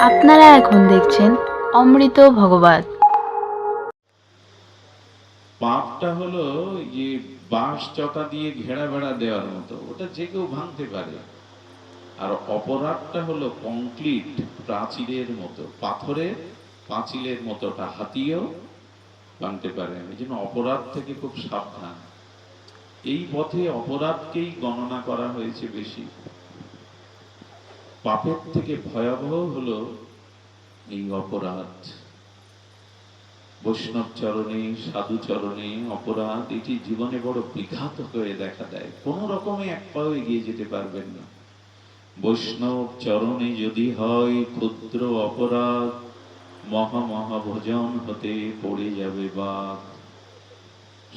আপনারা এখন দেখছেন অমৃত ভগবত। পাপটা হলো যে বাঁশ চটা দিয়ে ঘেরা বেড়া দেওয়ার মতো, ওটা যে কেউ ভাঙতে পারে। আর অপরাধটা হলো কংক্রিট প্রাচীরের মতো, পাথরের পাঁচিলের মতো ওটা হাতিয়েও ভাঙতে পারে। এই জন্য অপরাধ থেকে খুব সাবধান। এই পথে অপরাধকেই গণনা করা হয়েছে বেশি। পাপের থেকে ভয়াবহ হলো এই অপরাধ। বৈষ্ণব চরণে, সাধু চরণে অপরাধ, এটি জীবনে বড় বিঘাত হয়ে দেখা দেয়। কোন রকমে এক পাও এগিয়ে যেতে পারবেন না। বৈষ্ণব চরণে যদি হয় ক্ষুদ্র অপরাধ মহা মহা ভজন হতে পড়ে যাবে বাদ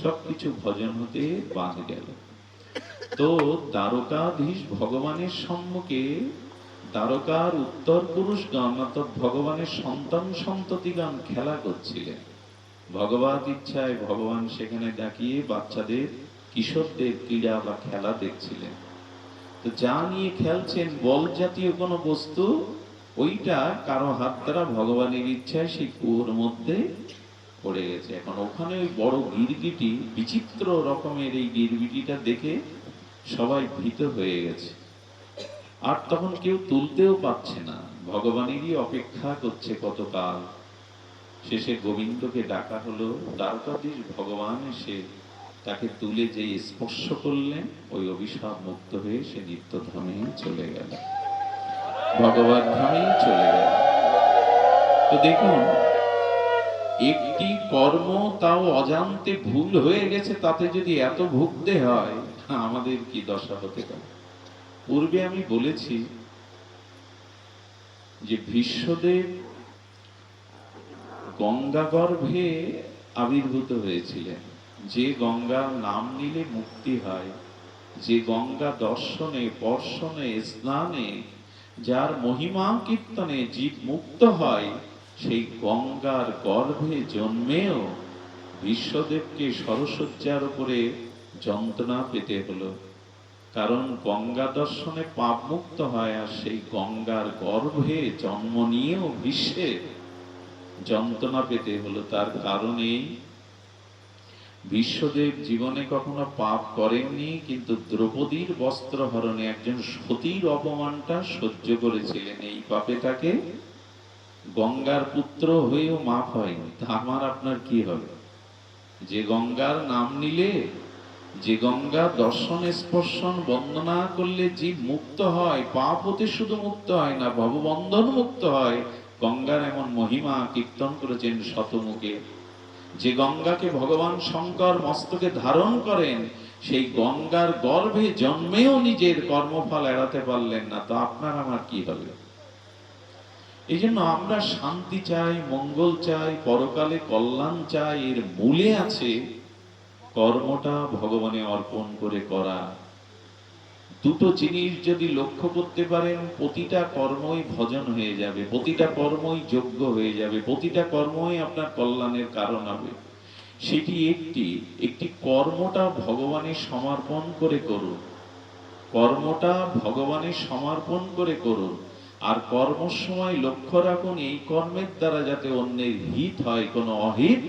সবকিছু ভজন হতে বাদ গেল। তো দ্বারকাধীশ ভগবানের সম্মুখে দ্বারকার উত্তর পুরুষগণ অর্থাৎ ভগবানের সন্তান সন্ততিগণ খেলা করছিলেন। ভগবত ইচ্ছায় ভগবান সেখানে ডাকিয়ে বাচ্চাদের, কিশোরদের ক্রীড়া বা খেলা দেখছিলেন। তো যা নিয়ে খেলছেন বল জাতীয় কোনো বস্তু, ওইটা কারও হাত দ্বারা ভগবানের ইচ্ছায় সেই কুয়োর মধ্যে পড়ে গেছে। এখন ওখানে ওই বড় গিরগিটি, বিচিত্র রকমের এই গিরগিটিটা দেখে সবাই ভীত হয়ে গেছে। আর তখন কেউ তুলতেও পারছে না। ভগবানেরই অপেক্ষা করছে কতকাল। শেষে গোবিন্দকে ডাকা হলো, দ্বারকাধীশ ভগবান এসে তাকে তুলে যে স্পর্শ করলেন। ওই অভিশাপ মুক্ত হয়ে সে নিত্যধামে চলে গেল। ভগবত ধামেই চলে গেল। তো দেখুন, একটি কর্ম তাও অজান্তে ভুল হয়ে গেছে, তাতে যদি এত ভুগতে হয়, আমাদের কি দশা হতে পারে? পূর্বে আমি বলেছি যে ভীষ্মদেব গঙ্গা গর্ভে আবির্ভূত হয়েছিলেন। যে গঙ্গা নাম নিলে মুক্তি হয়, যে গঙ্গা দর্শনে, বর্ষণে, স্নানে, যার মহিমা কীর্তনে জীব মুক্ত হয়, সেই গঙ্গার গর্ভে জন্মেও বিশ্বদেবকে সরসজ্জার উপরে যন্ত্রণা পেতে হলো। কারণ গঙ্গা দর্শনে পাপ মুক্ত হয় আর সেই গঙ্গার গর্ভে জন্ম নিয়েও বিশ্বে যন্ত্রণা পেতে হলো। তার কারণেই বিশ্বদেব জীবনে কখনো পাপ করেননি, কিন্তু দ্রৌপদীর বস্ত্র হরণে একজন সতীর অপমানটা সহ্য করেছিলেন। এই পাপে তাকে গঙ্গার পুত্র হয়েও মাপ হয়নি। তা আমার আপনার কি হবে? যে গঙ্গার নাম নিলে যে গঙ্গা দর্শন, স্পর্শন, বন্দনা করলে জীব মুক্ত হয় পাপ হতে শুধু মুক্ত হয় না, ভববন্ধন মুক্ত হয়। গঙ্গার এমন মহিমা কীর্তন করেছেন শতমুখে। যে গঙ্গাকে ভগবান শঙ্কর মস্তকে ধারণ করেন, সেই গঙ্গার গর্ভে জন্মেও নিজের কর্মফল এড়াতে পারলেন না। তো আপনার আমার কি হবে এই জন্য আমরা শান্তি চাই, মঙ্গল চাই, পরকালে কল্যাণ চাই, এর মূলে আছে কর্মটা ভগবানে অর্পণ করে করা। দুটো জিনিস যদি লক্ষ্য করতে পারেন, প্রতিটা কর্মই ভজন হয়ে যাবে, প্রতিটা কর্মই যোগ্য হয়ে যাবে, প্রতিটা কর্মই আপনার কল্যাণের কারণ হবে। সেটি একটি একটি কর্মটা ভগবানের সমর্পণ করে করুন। কর্মটা ভগবানের সমর্পণ করে করুন। আর কর্মর সময় লক্ষ্য রাখুন, এই কর্মের দ্বারা যাতে অন্যের হিত হয়, কোনো অহিত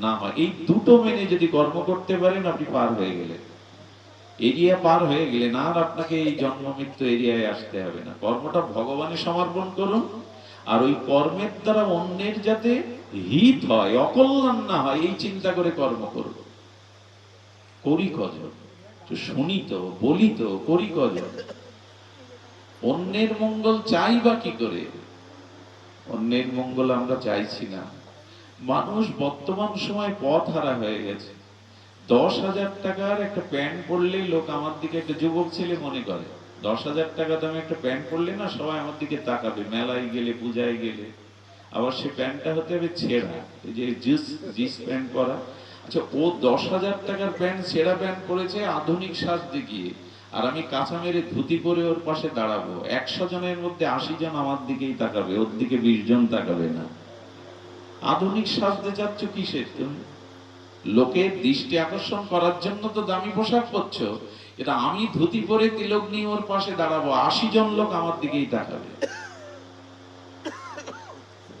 না হয়। এই দুটো মেনে যদি কর্ম করতে পারেন, আপনি পার হয়ে গেলেন এরিয়া পার হয়ে গেলেন আর আপনাকে এই জন্ম মৃত্যু এরিয়ায় আসতে হবে না। কর্মটা ভগবানের সমর্পণ করুন। আর ওই কর্মের দ্বারা অন্যের যাতে হিত হয়, অকল্যাণ না হয়, এই চিন্তা করে কর্ম করুন। করি কজন? তো শুনি তো, বলি তো, করি কজন? অন্যের মঙ্গল চাই বা কি করে? অন্যের মঙ্গল আমরা চাইছি না। মানুষ বর্তমান সময় পথ হারা হয়ে গেছে। দশ হাজার টাকার একটা প্যান্ট পরলেই লোক আমার দিকে একটা যুবক ছেলে মনে করে। দশ হাজার টাকা দামে একটা প্যান্ট পরলে না সবাই আমার দিকে তাকাবে, মেলায় গেলে, পূজায় গেলে। আবার সে প্যান্টটা হতে হবে ছেঁড়া যে জিন্স জিন্স প্যান্ট পরা। আচ্ছা ও দশ হাজার টাকার প্যান্ট, ছেঁড়া প্যান্ট পরেছে আধুনিক সাজ দেখিয়ে। আর আমি কাঁচা মেরে ধুতি পরে ওর পাশে দাঁড়াবো। একশো জনের মধ্যে আশি জন আমার দিকেই তাকাবে, ওর দিকে বিশ জন তাকাবে না। আধুনিক সাজতে যাচ্ছ কিসের তুমি? লোকের দৃষ্টি আকর্ষণ করার জন্য তো দামি পোশাক পরছ। এটা আমি ধুতি পরে তিলক নিয়ে ওর পাশে দাঁড়াবো। আশি জন লোক আমার দিকেই তাকাবে।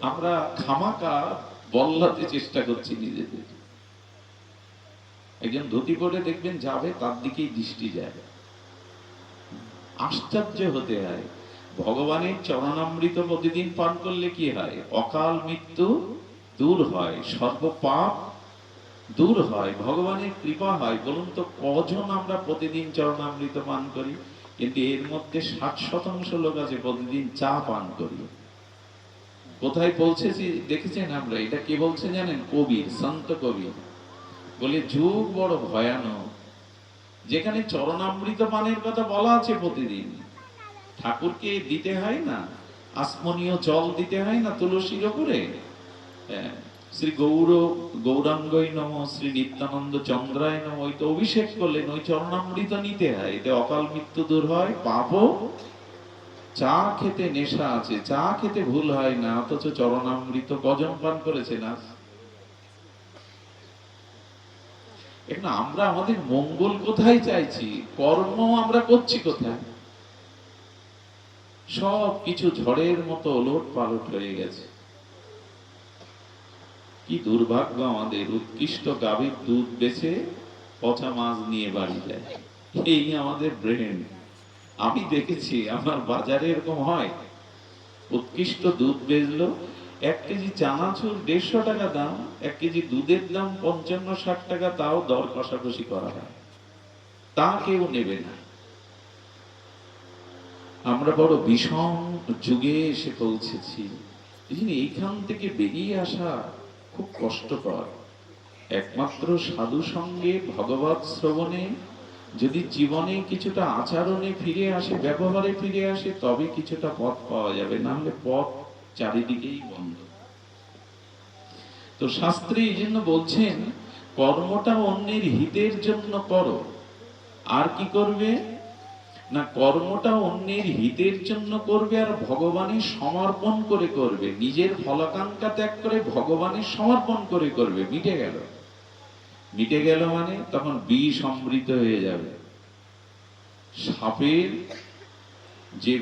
আমরা খামাকা বল্লাতে চেষ্টা করছি নিজেদের। একজন ধুতি পরে দেখবেন যাবে, তার দিকেই দৃষ্টি যায় আশ্চর্য হতে হয়। ভগবানের চরণামৃত প্রতিদিন পান করলে কি হয়? অকাল মৃত্যু দূর হয়, সর্বপাপ দূর হয়। ভগবানের কৃপা হয়। বলুন তো, কজন আমরা প্রতিদিন চরণামৃত পান করি? কিন্তু এর মধ্যে ষাট শতাংশ লোক আছে প্রতিদিন চা পান করি। কোথায় পৌঁছেছি দেখেছেন আমরা? এটা কে বলছে জানেন? কবির, সন্ত কবির। বলে, যুগ বড় ভয়ানক। যেখানে চরণামৃত পানের কথা বলা আছে প্রতিদিন, ঠাকুরকে দিতে হয় না? আসমনীয় জল দিতে হয় না? তুলসীর ওপরে শ্রী গৌর, গৌরাঙ্গই নম, শ্রী নিত্যানন্দ চন্দ্রায় নম ওই তো অভিষেক করলেন, ওই চরণামৃত নিতে হয়। এতে অকাল মৃত্যু দূর হয় পাপও চা খেতে নেশা আছে, চা খেতে ভুল হয় না, অথচ চরণামৃত কজন পান করেছে না এখন আমরা আমাদের মঙ্গল কোথায় চাইছি? কর্ম আমরা করছি কোথায়? সব কিছু ঝড়ের মতো ওলট পালট হয়ে গেছে। কি দুর্ভাগ্য আমাদের উৎকৃষ্ট গাভীর দুধ বেছে পচা মাছ নিয়ে বাড়ি যায়। এই আমাদের ব্রেন। আমি দেখেছি, আমার বাজারে এরকম হয়। উৎকৃষ্ট দুধ বেচলো, এক কেজি চানাচুর দেড়শো টাকা দাম, এক কেজি দুধের দাম পঞ্চান্ন, ষাট টাকা, তাও দর কষাকষি করা হয়। তা কেউ নেবে না। আমরা বড় বিষম যুগে এসে পৌঁছেছি। এইখান থেকে বেরিয়ে আসা খুব কষ্টকর। একমাত্র সাধু সঙ্গে ভগবত শ্রবণে যদি জীবনে কিছুটা আচরণে ফিরে আসে, ব্যবহারে ফিরে আসে, তবে কিছুটা পথ পাওয়া যাবে। না হলে পথ চারিদিকেই বন্ধ। তো শাস্ত্রে এই জন্য বলছেন, কর্মটা অন্যের হিতের জন্য করো। আর কি করবে? না কর্মটা অন্যের হিতের জন্য করবে আর ভগবানের সমর্পণ করে করবে। নিজের ফলাকাঙ্ক্ষা ত্যাগ করে ভগবানের সমর্পণ করে করবে। মিটে গেল। মিটে গেল মানে তখন বিষ অমৃত হয়ে যাবে। সাপের যে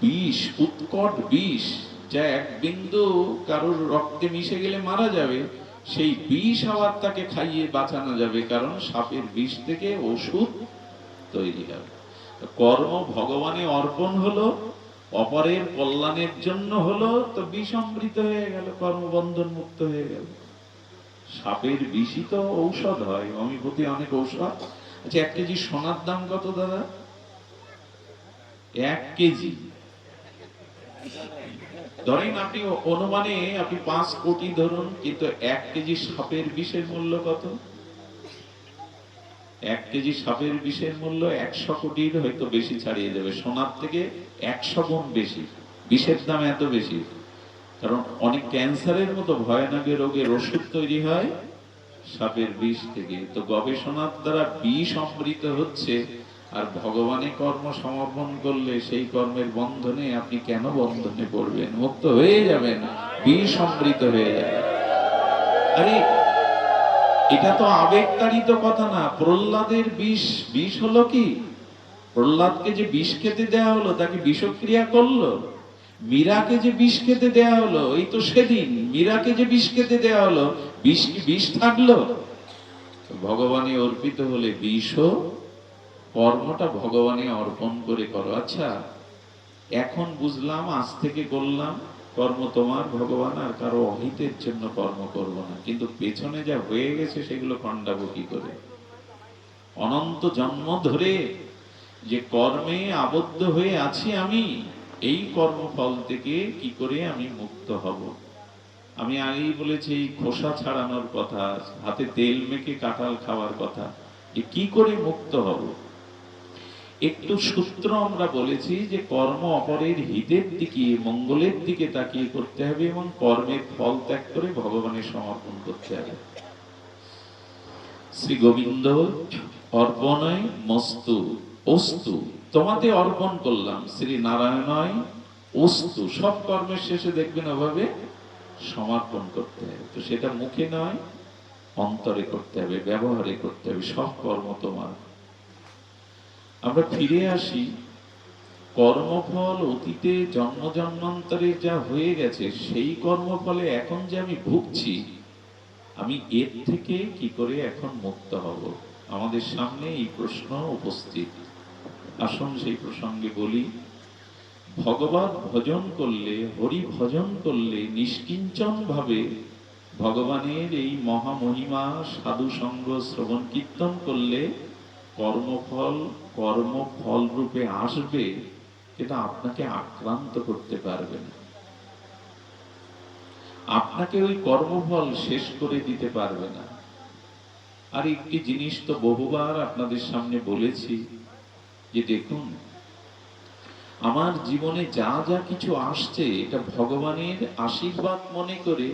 বিষ, উৎকট বিষ, যা এক বিন্দু কারোর রক্তে মিশে গেলে মারা যাবে, সেই বিষ আবার তাকে খাইয়ে বাঁচানো যাবে, কারণ সাপের বিষ থেকে ওষুধ তৈরি হবে। কর্ম ভগবানে অর্পণ হলো, অপরের কল্যাণের জন্য হলো, তো বিষ অমৃত হয়ে গেল, কর্মবন্ধন মুক্ত হয়ে গেল। সাপের বিষই তো ঔষধ হয় হোমিওপ্যাথি অনেক ঔষধ। আচ্ছা এক কেজি সোনার দাম কত দাদা? এক কেজি। ধরেন আপনি অনুমানে আপনি পাঁচ কোটি ধরুন, কিন্তু এক কেজি সাপের বিষের মূল্য কত? এক কেজি সাপের বিষের মূল্য একশো কোটির হয়তো বেশি ছাড়িয়ে যাবে। সোনার থেকে একশো গুণ বেশি। বিষের দাম এত বেশি। কারণ অনেক ক্যান্সারের মতো ভয়ানক রোগের ওষুধ তৈরি হয় সাপের বিষ থেকে। তো গবেষণার দ্বারা বিষ অমৃত হচ্ছে আর ভগবানে কর্ম সমর্পণ করলে সেই কর্মের বন্ধনে আপনি কেন বন্ধনে পড়বেন? মুক্ত হয়ে যাবেন। বিষ অমৃত হয়ে যাবে। আরে এটা তো আবেগতাড়িত কথা না। প্রহ্লাদের বিষ বিষ হলো কি? প্রহ্লাদকে যে বিষ খেতে দেয়া হলো, তাকে বিষক্রিয়া করল। মীরাকে যে বিষ খেতে দেয়া হলো এই তো সেদিন মীরাকে যে বিষ খেতে দেয়া হলো, বিষ কি বিষ থাকল? ভগবানে অর্পিত হলে বিষও, কর্মটা ভগবানে অর্পণ করে করো। আচ্ছা এখন বুঝলাম, আজ থেকে করলাম। কর্ম তোমার, ভগবান আর কারও অহিতের জন্য কর্ম করব না। কিন্তু পেছনে যা হয়ে গেছে সেগুলো খণ্ডাবো কি করে? অনন্ত জন্ম ধরে যে কর্মে আবদ্ধ হয়ে আছি আমি, এই কর্মফল থেকে কি করে আমি মুক্ত হব? আমি আগেই বলেছি, এই খোসা ছাড়ানোর কথা, হাতে তেল মেখে কাঁঠাল খাওয়ার কথা, যে কি করে মুক্ত হব? একটু সূত্র আমরা বলেছি যে কর্ম অপরের হিতের দিকে, মঙ্গলের দিকে তাকিয়ে করতে হবে এবং কর্মের ফল ত্যাগ করে ভগবানের সমর্পণ করতে হবে। শ্রী গোবিন্দ অর্পণয় মস্তু, অস্তু, তোমাতে অর্পণ করলাম। শ্রী নারায়ণয় অস্তু, সব কর্মের শেষে দেখবেন ওভাবে সমর্পণ করতে হবে। তো সেটা মুখে নয়, অন্তরে করতে হবে, ব্যবহারে করতে হবে, সব কর্ম তোমার। আমরা ফিরে আসি, কর্মফল অতীতে জন্ম জন্মান্তরে যা হয়ে গেছে, সেই কর্মফলে এখন যে আমি ভুগছি, আমি এর থেকে কি করে এখন মুক্ত হব? আমাদের সামনে এই প্রশ্ন উপস্থিত। আসুন সেই প্রসঙ্গে বলি, ভগবান ভজন করলে, হরি ভজন করলে নিষ্কিঞ্চন ভাবে ভগবানের এই মহামহিমা সাধু সঙ্গ শ্রবণ কীর্তন করলে কর্মফল কর্মফল রূপে আসবে, এটা আপনাকে আক্রান্ত করতে পারবে না। আপনাকে ওই কর্মফল শেষ করে দিতে পারবে না। আর একটি জিনিস তো বহুবার আপনাদের সামনে বলেছি, যে দেখুন, আমার জীবনে যা যা কিছু আসছে, এটা ভগবানের আশীর্বাদ মনে করে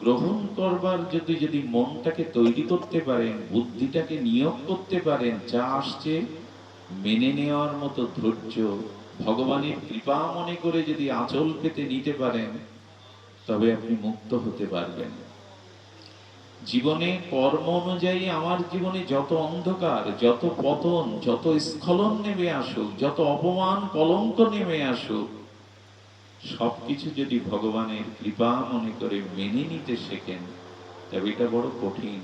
গ্রহণ করবার যদি যদি মনটাকে তৈরি করতে পারেন, বুদ্ধিটাকে নিয়োগ করতে পারেন, যা আসছে মেনে নেওয়ার মতো ধৈর্য ভগবানের কৃপা মনে করে যদি আঁচল পেতে নিতে পারেন, তবে আপনি মুক্ত হতে পারবেন। জীবনে কর্ম অনুযায়ী আমার জীবনে যত অন্ধকার, যত পতন, যত স্খলন নেমে আসুক, যত অপমান, কলঙ্ক নেমে আসুক সবকিছু যদি ভগবানের কৃপা মনে করে মেনে নিতে শেখেন, তবে এটা বড় কঠিন।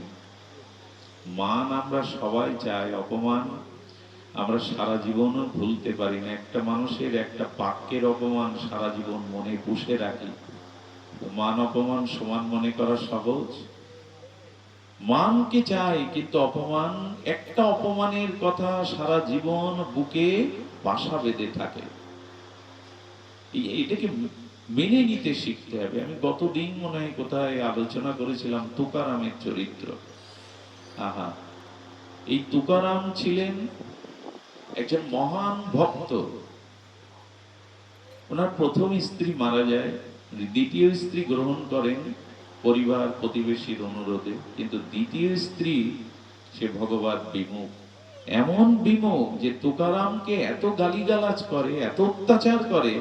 মান আমরা সবাই চাই, অপমান আমরা সারা জীবনও ভুলতে পারি না। একটা মানুষের একটা বাক্যের অপমান সারা জীবন মনে পুষে রাখি। মান অপমান সমান মনে করা সহজ। মানকে চাই, কিন্তু অপমান, একটা অপমানের কথা সারা জীবন বুকে বাসা বেঁধে থাকে। এটাকে মেনে নিতে শিখতে হবে। আমি গতদিন মনে হয় কোথায় আলোচনা করেছিলাম তুকারামের চরিত্র। আহা, এই তুকারাম ছিলেন একজন মহান ভক্ত। ওনার প্রথম স্ত্রী মারা যায় দ্বিতীয় স্ত্রী গ্রহণ করেন পরিবার প্রতিবেশীর অনুরোধে। কিন্তু দ্বিতীয় স্ত্রী, সে ভগবান বিমুখ। এমন বিমুখ যে তুকারামকে এত গালিগালাজ করে, এত অত্যাচার করে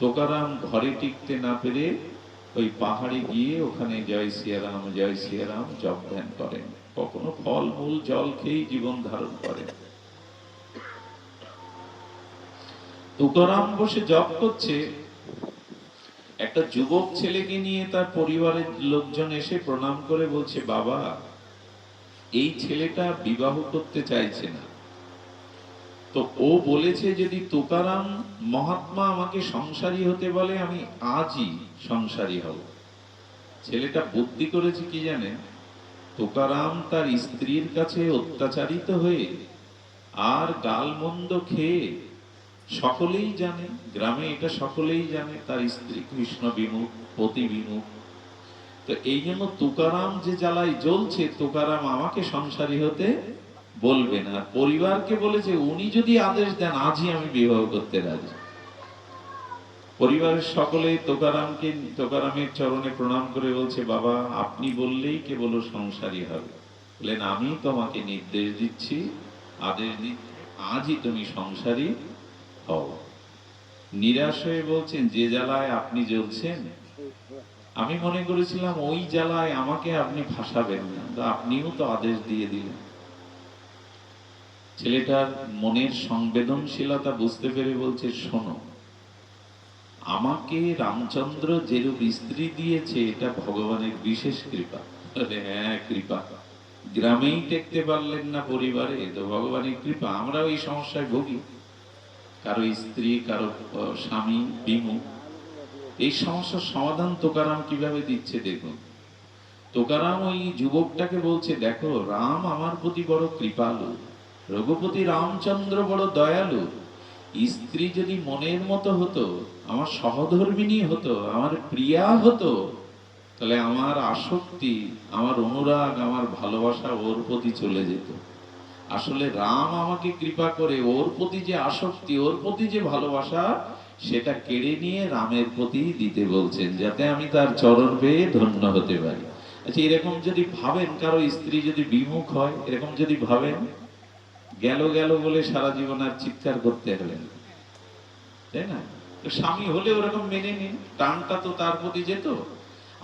তোকারাম ঘরে টিকতে না পেরে ওই পাহাড়ে গিয়ে ওখানে জয় সিয়ারাম জয় সিয়ারাম জপ ধ্যান করেন। কখনো ফল, মূল, জল খেয়েই জীবন ধারণ করেন। তুকারাম বসে জপ করছে। একটা যুবক ছেলেকে নিয়ে তার পরিবারের লোকজন এসে প্রণাম করে বলছে, বাবা, এই ছেলেটা বিবাহ করতে চাইছে না। তো ও বলেছে যদি তুকারাম মহাত্মা আমাকে সংসারী হতে বলে, আমি আজই সংসারী হব। ছেলেটা বুদ্ধি করেছে কি জানে? তুকারাম তার স্ত্রীর কাছে অত্যাচারিত হয়ে আর গালমন্দ খেয়ে সকলেই জানে, গ্রামে এটা সকলেই জানে, তার স্ত্রী কৃষ্ণ বিমুখ, পতি বিমুখ। তো এই জন্য তুকারাম যে জ্বালায় জ্বলছে তুকারাম আমাকে সংসারী হতে বলবে না। পরিবারকে বলেছে, উনি যদি আদেশ দেন, আজই আমি বিবাহ করতে রাজি। পরিবারের সকলে তোকারামকে, তোকারামের চরণে প্রণাম করে বলছে, বাবা, আপনি বললেই কেবল সংসারী হবে। বললেন আমি তোমাকে নির্দেশ দিচ্ছি। আদেশ দিচ্ছি, আজই তুমি সংসারী হও। নিরাশ হয়ে বলছেন, যে জ্বালায় আপনি জ্বলছেন? আমি মনে করেছিলাম, ওই জ্বালায় আমাকে আপনি ফাঁসাবেন না। আপনিও তো আদেশ দিয়ে দিলেন। ছেলেটার মনের সংবেদনশীলতা বুঝতে পেরে বলছে, শোনো, আমাকে রামচন্দ্র যেরূপ স্ত্রী দিয়েছে, এটা ভগবানের বিশেষ কৃপা। হ্যাঁ কৃপা। গ্রামেই টেকতে পারলেন না পরিবারে তো ভগবানের কৃপা। আমরাও এই সমস্যায় ভুগি। কারও স্ত্রী, কারও স্বামী বিমুখ এই সমস্যার সমাধান তোকারাম কীভাবে দিচ্ছে দেখুন? তোকারাম ওই যুবকটাকে বলছে, দেখো, রাম আমার প্রতি বড় কৃপালু। রঘুপতি রামচন্দ্র বড় দয়ালু, স্ত্রী যদি মনের মতো হতো, আমার সহধর্মিনী হতো, আমার প্রিয়া হতো, তাহলে আমার আসক্তি, আমার অনুরাগ, আমার ভালোবাসা ওর প্রতি চলে যেত। আসলে রাম আমাকে কৃপা করে ওর প্রতি যে আসক্তি, ওর প্রতি যে ভালোবাসা, সেটা কেড়ে নিয়ে রামের প্রতি দিতে বলছেন, যাতে আমি তার চরণ পেয়ে ধন্য হতে পারি। আচ্ছা এরকম যদি ভাবেন, কারও স্ত্রী যদি বিমুখ হয়, এরকম যদি ভাবেন? গেল গেল বলে সারা জীবন আর চিৎকার করতে হলেন তাই না? তো স্বামী হলে ওরকম মেনে নিন টানটা তো তার প্রতি যেত।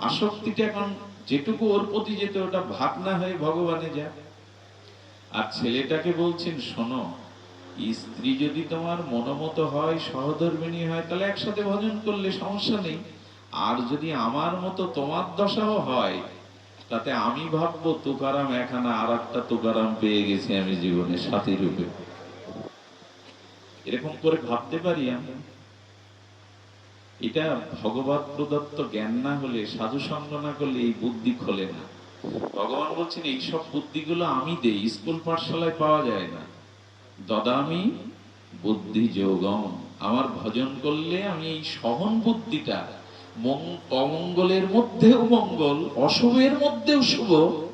আসক্তিটা এখন যেটুকু ওর প্রতি যেত, ওটা ভাবনা হয়ে ভগবানে যায়। আর ছেলেটাকে বলছেন, শোনো স্ত্রী যদি তোমার মনোমত হয়, সহধর্মিনী হয়, তাহলে একসাথে ভজন করলে সমস্যা নেই। আর যদি আমার মতো তোমার দশাও হয় তাতে আমি ভাববো তুকারাম এখানে আর একটা তুকারাম পেয়ে গেছি আমি জীবনে সাথী রূপে। এরকম করে ভাবতে পারি আমি। এটা ভগবত প্রদত্ত জ্ঞান না হলে, সাধু সঙ্গ না করলে এই বুদ্ধি খোলে না। ভগবান বলছেন, এইসব বুদ্ধিগুলো আমি দেই, স্কুল পাঠশালায় পাওয়া যায় না। দদামি বুদ্ধি যোগম আমার ভজন করলে আমি এই সহন বুদ্ধিটা অমঙ্গলের মধ্যেও মঙ্গল, অশুভের মধ্যেও শুভ,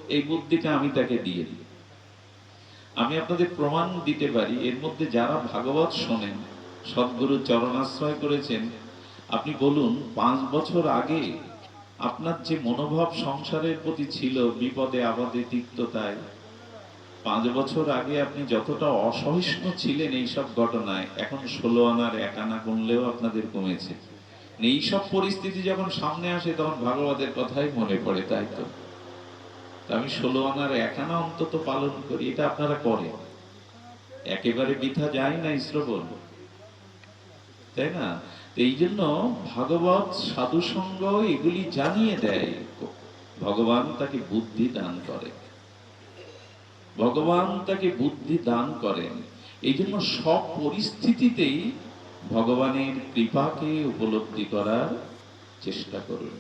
এই বুদ্ধিটা আমি তাকে দিয়ে দিই। আমি আপনাদের প্রমাণ দিতে পারি, এর মধ্যে যারা ভাগবত শোনেন, সদ্গুরু চরণাশ্রয় করেছেন, আপনি বলুন, পাঁচ বছর আগে আপনার যে মনোভাব সংসারের প্রতি ছিল, বিপদে, আপদে, তিক্ততায়, পাঁচ বছর আগে আপনি যতটা অসহিষ্ণু ছিলেন এইসব ঘটনায়, এখন ষোলো আনার এক আনা কমলেও আপনাদের কমেছে। এইসব পরিস্থিতি যখন সামনে আসে, তখন ভাগবতের কথাই মনে পড়ে, তাই তো? আমি ষোলো আনার এক আনা অন্তত পালন করি, এটা আপনারা করেন। একেবারে বৃথা যায় না শ্রবণ। তাই না? এই জন্য ভাগবত সাধুসঙ্গ এগুলি জানিয়ে দেয়। ভগবান তাকে বুদ্ধি দান করে। ভগবান তাকে বুদ্ধি দান করেন। এই জন্য সব পরিস্থিতিতেই ভগবানের কৃপাকে উপলব্ধি করার চেষ্টা করুন।